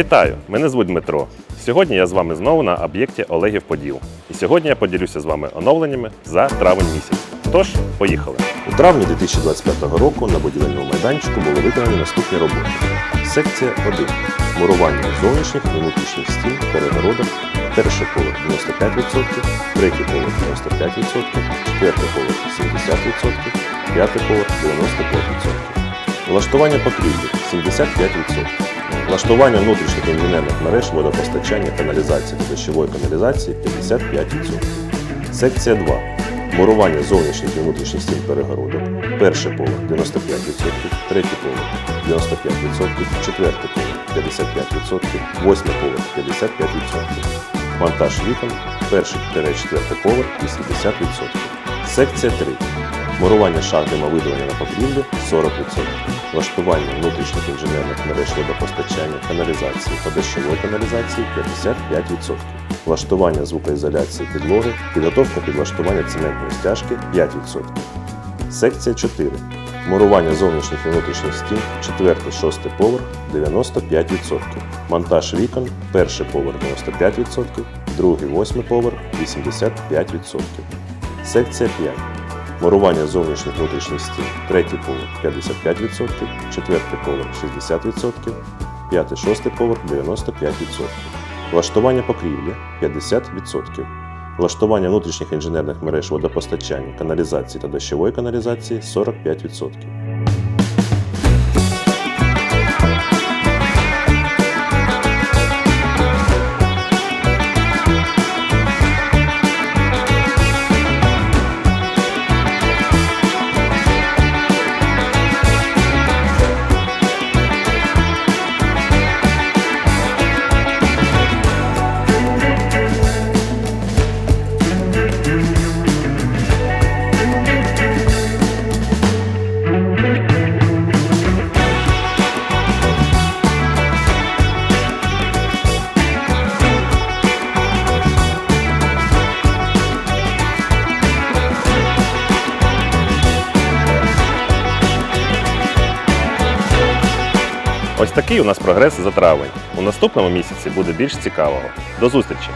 Вітаю! Мене звуть Дмитро. Сьогодні я з вами знову на об'єкті Олегів Поділ. І сьогодні я поділюся з вами оновленнями за травень місяць. Тож, поїхали! У травні 2025 року на будівельному майданчику були виконані наступні роботи. Секція 1. Мурування зовнішніх і внутрішніх стін, перегородок, перший поверх 95%, третій поверх 95%, четвертий поверх 70%, п'ятий поверх 95%. Влаштування покрівлі 75%. Влаштування внутрішніх інженерних мереж водопостачання, каналізації та дощової каналізації 55%. Секція 2. Мурування зовнішніх і внутрішніх стін перегородок. Перший поверх 95%, третій поверх 95%, четвертий поверх 55%, восьмий поверх 55%. Монтаж вікон, перший четвертий поверх 80%. Секція 3. Мурування шах димовидування на покрівлі 40%. Влаштування внутрішніх інженерних мереж водопостачання, каналізації та дощової каналізації 55%. Влаштування звукоізоляції підлоги, підготовка підлаштування цементної стяжки 5%. Секція 4. Мурування зовнішніх і внутрішніх стін, 4-6 поверх 95%. Монтаж вікон, перший поверх 95%, другий 8 поверх 85%. Секція 5. Мурування зовнішніх внутрішніх стін, третій поверх 55%, четвертий поверх 60%, п'ятий шостий поверх 95%. Влаштування покрівлі 50%. Влаштування внутрішніх інженерних мереж водопостачання, каналізації та дощової каналізації 45%. Ось такий у нас прогрес за травень. У наступному місяці буде більш цікавого. До зустрічі!